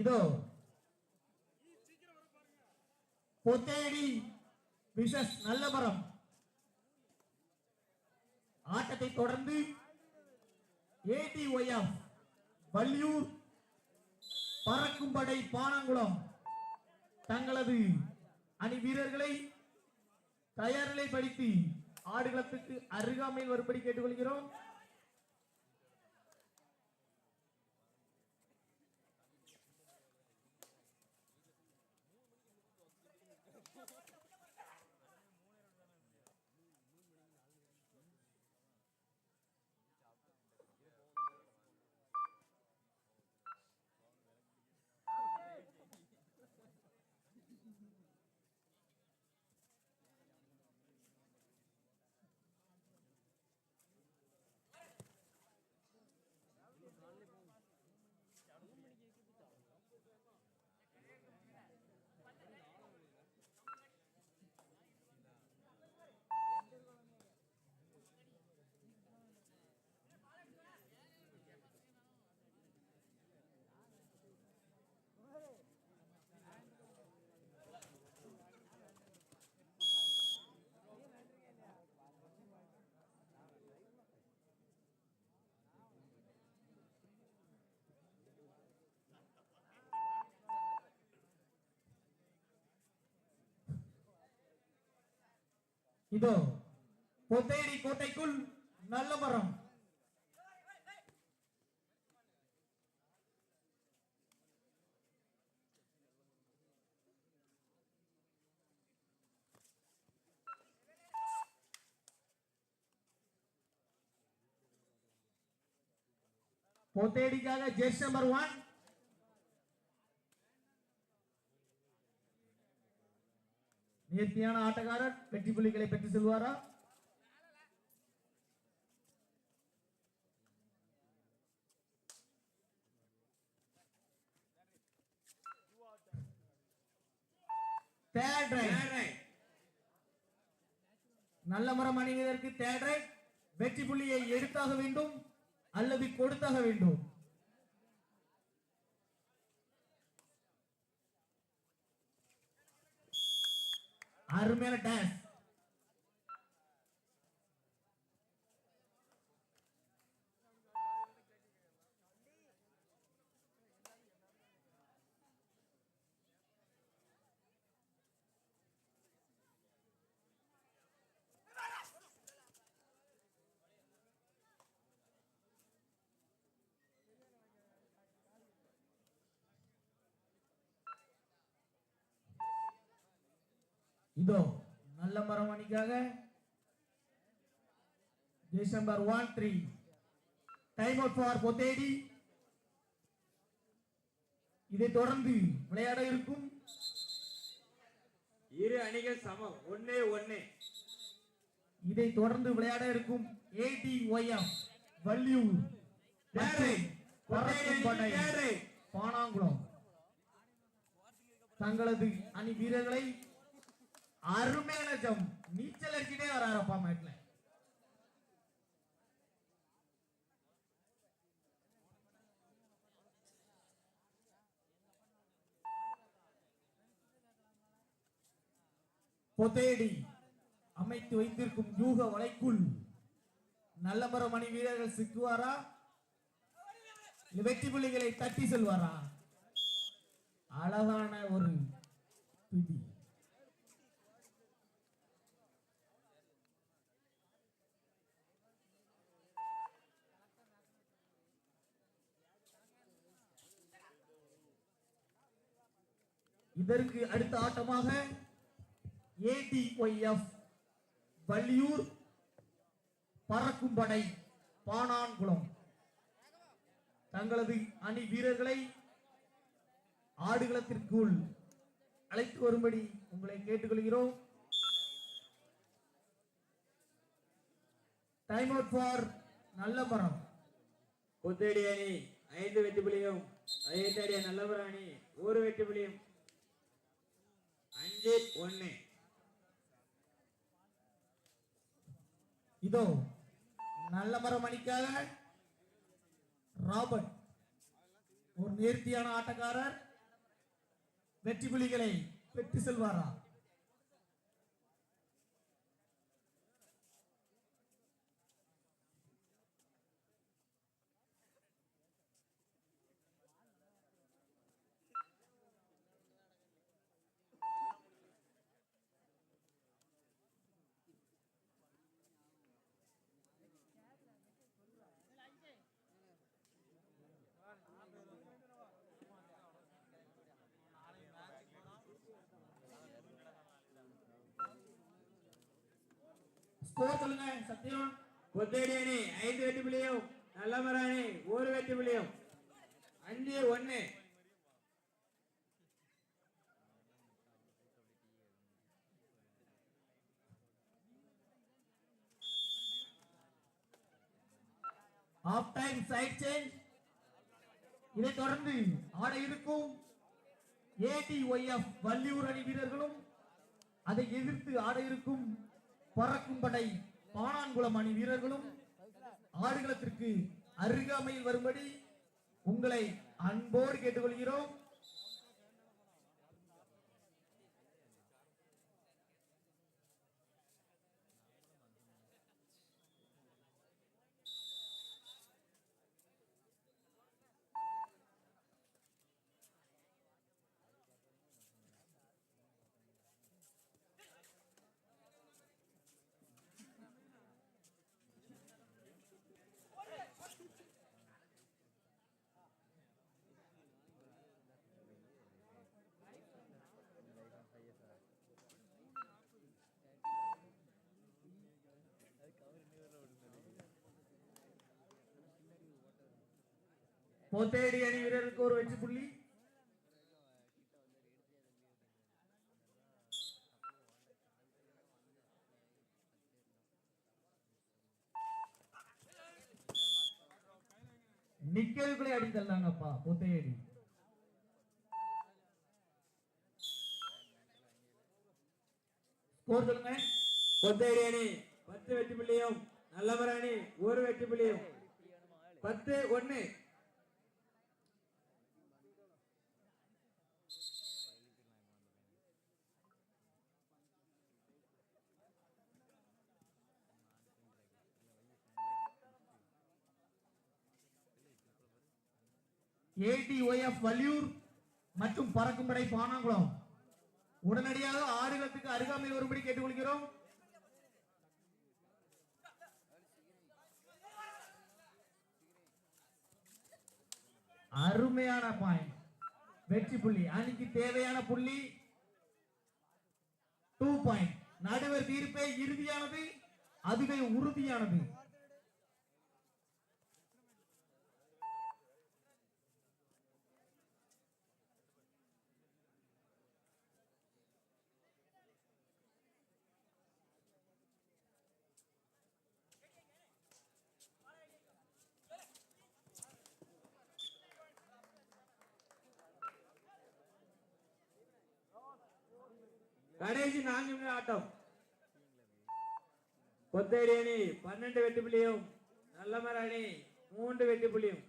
இதோ பொத்தேடி விசஸ் நல்லமரம் ஆட்டத்தை தொடர்ந்து ஏடி ஒய்எஃப் வள்ளியூர் பறக்கும் படை பானங்குளம். தங்களது அணி வீரர்களை தயார் படித்து ஆடுகளத்துக்கு அருகாமையில் வரும்படி கேட்டுக்கொள்கிறோம். இதோ பொத்தேரி கோட்டைக்குள் நல்ல மரம். பொத்தேடிக்காக ஜெஸ்ட் நம்பர் ஒன். நேர்த்தியான ஆட்டக்காரர் வெற்றி புள்ளிகளை பெற்று செல்வாரா? நல்ல மரம் அணிவதற்கு தேர்ட் ரைட் வெற்றி புள்ளியை எடுத்தாக வேண்டும் அல்லது கொடுத்தாக வேண்டும். அருமையான டான்ஸ் இதோ நல்ல மரம் அணிக்காக. December one three time out for Potheri. இதை தொடர்ந்து விளையாட இருக்கும். இரு அணிகள் சமம். ஒன்னே ஒன்னே இதை தொடர்ந்து விளையாட இருக்கும் ஏடி ஒய்எம் வள்ளியூர். பானாங்குளம். தங்களது அணி வீரர்களை அருமையான ஜம். நீச்சல் அடிச்சுட்டே வராரப்பா மேட்ல. பொதேடி அமைத்து வைத்திருக்கும் யூக வலைக்குள் நல்ல மணி அணி வீரர்கள் சிக்குவாரா? வெற்றி புள்ளிகளை தட்டி செல்வாரா? அழகான ஒரு பிடி. இதற்கு அடுத்த ஆட்டமாக ஏடிஒய்எஃப் வள்ளியூர் பறக்கும்படை பானான்குளம் தங்களது அணி வீரர்களை ஆடுகளத்திற்குள் அழைத்து வரும்படி உங்களை கேட்டுக்கொள்கிறோம். டைம் அவுட் ஃபார் நல்ல மரம் கொத்தடி அணி ஐந்து வெற்றி புள்ளியும் நல்ல நல்லவர அணி ஒரு வெற்றி புள்ளியும் அஞ்சு ஒன்னு இதோ நல்ல மரம் அணிக்காக ராபர்ட் ஒரு நேர்த்தியான ஆட்டக்காரர் வெற்றி புலிகளை பெற்று செல்வாரா? ஸ்கோர் சொல்லுங்க சத்யம் கொத்தேடி அணி ஐந்து வெற்றி புள்ளியும் நல்லமர அணி ஒரு வெட்டி புள்ளியும் அஞ்சு ஒன்னு ஆஃப் டைம் சைட் சேஞ்ச் இதைத் தொடர்ந்து ஆட இருக்கும் ஏடிஒய்எஃப் வள்ளியூர் அணி வீரர்களும் அதை எதிர்த்து ஆட இருக்கும் பறக்கும் படை பானான்குளம் அணி வீரர்களும் ஆடுகளத்திற்கு அருகாமையில் வரும்படி உங்களை அன்போடு கேட்டுக்கொள்கிறோம். போத்தேடி அணி வீரருக்கு ஒரு வெற்றி புள்ளி. நிக்கிறதுக்குள்ளே அடி தள்ளாங்கப்பா போத்தேடி ஸ்கோர் சொல்லுங்க. கொத்தேடி அணி பத்து வெற்றி புள்ளியும் நல்லமர அணி ஒரு வெற்றி புள்ளியும். பத்து ஒன்னு. ஏடிஒய்எஃப் வல்லியூர் மற்றும் பறக்கும் படை பானாங்குளம். உடனடியாக ஆடுகளத்துக்கு அருகாமையில் வரும்படி கேட்டுக்கொள்கிறோம். அருமையான பாயிண்ட். வெற்றி புள்ளி. அணிக்கு தேவையான புள்ளி டூ பாயிண்ட் நடுவர் தீர்ப்பே இறுதியானது அதுவே உறுதியானது. கடைசி நான்கு நிமிட ஆட்டம். கொத்தேரி அணி பன்னெண்டு வெற்றி புள்ளியும் நல்லமர அணி மூன்று வெற்றி புள்ளியும்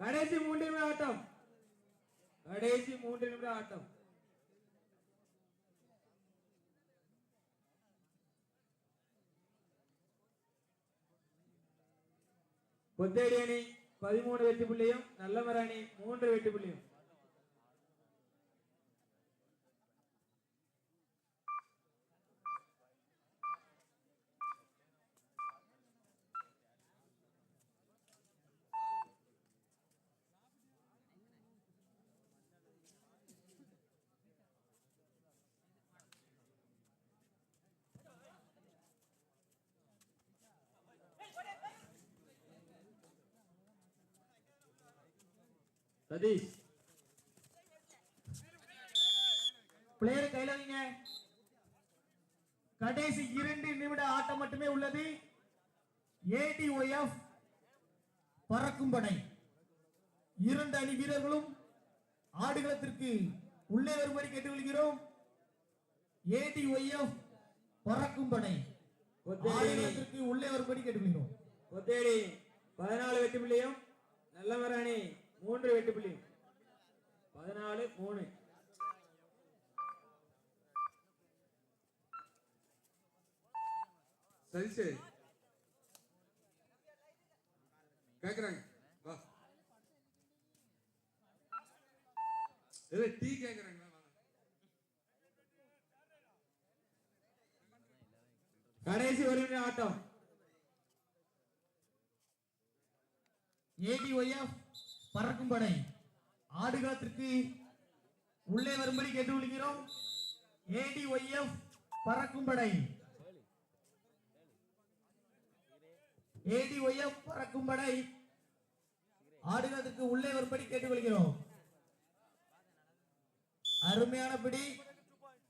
கடைசி மூன்று நிமிட ஆட்டம். கடைசி மூன்று நிமிட ஆட்டம். கொத்தேடி அணி பதிமூணு வெற்றி புள்ளியும் நல்லமர அணி மூன்று வெற்றி புள்ளியும். சதீஷ். பிளேயர் கையில வைங்க. கடைசி இரண்டு நிமிட ஆட்டம் மட்டுமே உள்ளது. ஏடிஒஎஃப் பறக்கும் படை. இரண்டு அணி வீரர்களும் ஆடுகளத்திற்கு உள்ளே வரும்படி கேட்டுக்கொள்கிறோம். ஏடிஒய்எஃப் பறக்கும் படை. ஆடுகளத்திற்கு உள்ளே வரும்படி கேட்டுக்கொள்கிறோம். பதினாலு வெற்றி புள்ளியும். நல்லமர அணி மூன்று வெட்டு புள்ளி. பதினாலு மூணு. சரி சரி. கேக்குறாங்க. வா. இல்ல டீ கேக்குறாங்க கடைசி ஒரு ஆட்டம். ஏடி ஒய்எஃப் பறக்கும் படை. ஆடுகாத்திற்கு உள்ளே வரும்படி கேட்டுக்கொள்கிறோம். ஏடிஒய்எஃப் பறக்கும் படை. ஏடிஒய்எஃப் பறக்கும் படை. ஆடுகாத்திற்கு உள்ளே வரும்படி கேட்டுக்கொள்கிறோம். அருமையான பிடி.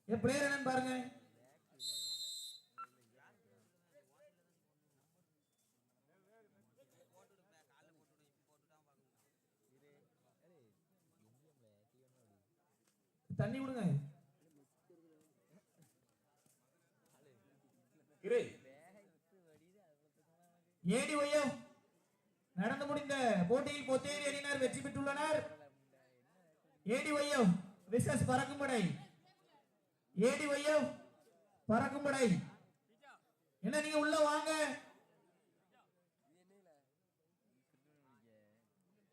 என் பிளேயர் என்னன்னு பாருங்க. தண்ணி விடுங்க. இரு. ஒய்யம் நடந்து முடிந்த போட்டியில் பொத்தேரி அணியினர் வெற்றி பெற்றுள்ளனர். ஏடிஒய்எஃப் விசஸ் பறக்கும்படை. ஏடிஒய்எஃப் பறக்கும்படை. என்ன நீங்க உள்ள வாங்க.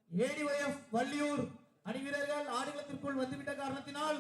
ஏடி ஏடிஒய்எஃப் வள்ளியூர். அணி வீரர்கள் ஆடுகளத்திற்குள் வந்துவிட்ட காரணத்தினால்